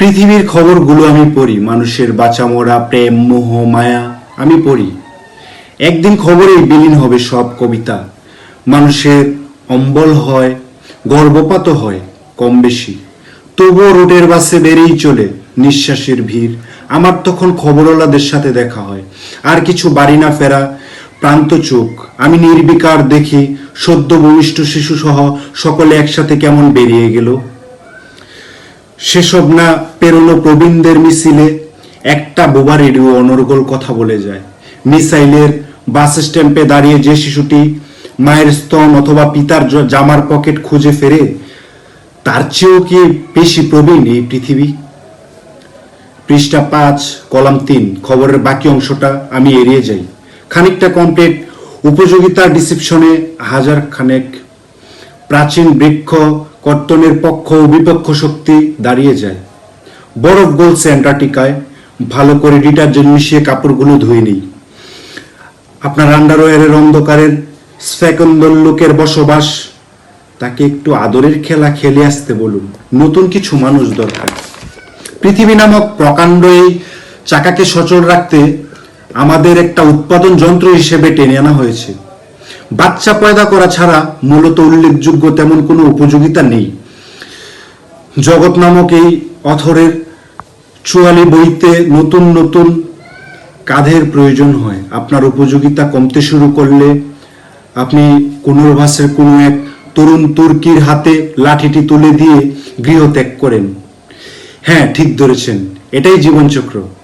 পৃথিবীর খবরগুলো আমি পড়ি। মানুষের বাঁচা মরা প্রেম, মোহ, মায়া আমি পড়ি। একদিন খবরেই বিলীন হবে সব কবিতা। মানুষের অম্বল হয়, গর্ভপাত হয় কম বেশি। তবুও রোডের বাসে বেরিয়েই চলে নিঃশ্বাসের ভিড়। আমার তখন খবরওয়ালাদের সাথে দেখা হয়। আর কিছু বাড়ি না ফেরা, প্রান্ত চোখ। আমি নির্বিকার দেখি সদ্য ভূমিষ্ঠ শিশু সহ সকলে একসাথে কেমন বেরিয়ে গেল। সেসব না পেরোলো প্রবীণদের মিছিলে, একটা বোবা রেডিও অনর্গল কথা বলে যায়। মিসাইলের বাস স্ট্যাম্পে দাঁড়িয়ে যে শিশুটি মায়ের স্তন অথবা পিতার জামার পকেট খুঁজে ফেরে, তার চেয়েও কি বেশি প্রবীণ এই পৃথিবী? পৃষ্ঠা পাঁচ, কলাম তিন, খবরের বাকি অংশটা আমি এড়িয়ে যাই। খানিকটা কমপ্লিট উপযোগিতা ডিসিপশনে হাজার খানেক প্রাচীন বৃক্ষ কর্তনের পক্ষ ও বিপক্ষ শক্তি দাঁড়িয়ে যায়। বরফ গলছে অ্যান্টার্কটিকায়, ভালো করে ডিটারজেন্ট মিশিয়ে কাপড়গুলো ধুয়ে নিই। আপনার আন্ডারওয়্যারের অন্ধকারের স্ফেকন্দল লোকের বসবাস, তাকে একটু আদরের খেলা খেলে আসতে বলুন। নতুন কিছু মানুষ দরকার। পৃথিবী নামক প্রকাণ্ড এই চাকাকে সচল রাখতে আমাদের একটা উৎপাদন যন্ত্র হিসেবে টেনে আনা হয়েছে। বাচ্চা পয়দা করা ছাড়া মূলত উল্লেখযোগ্য তেমন কোনো উপযোগিতা নেই। জগৎ নামক এই অথরের চুয়ালি বইতে নতুন নতুন কাঁধের প্রয়োজন হয়। আপনার উপযোগিতা কমতে শুরু করলে আপনি পুনর্বাসের কোনো এক তরুণ তুর্কির হাতে লাঠিটি তুলে দিয়ে গৃহত্যাগ করেন। হ্যাঁ ঠিক ধরেছেন। এটাই জীবনচক্র।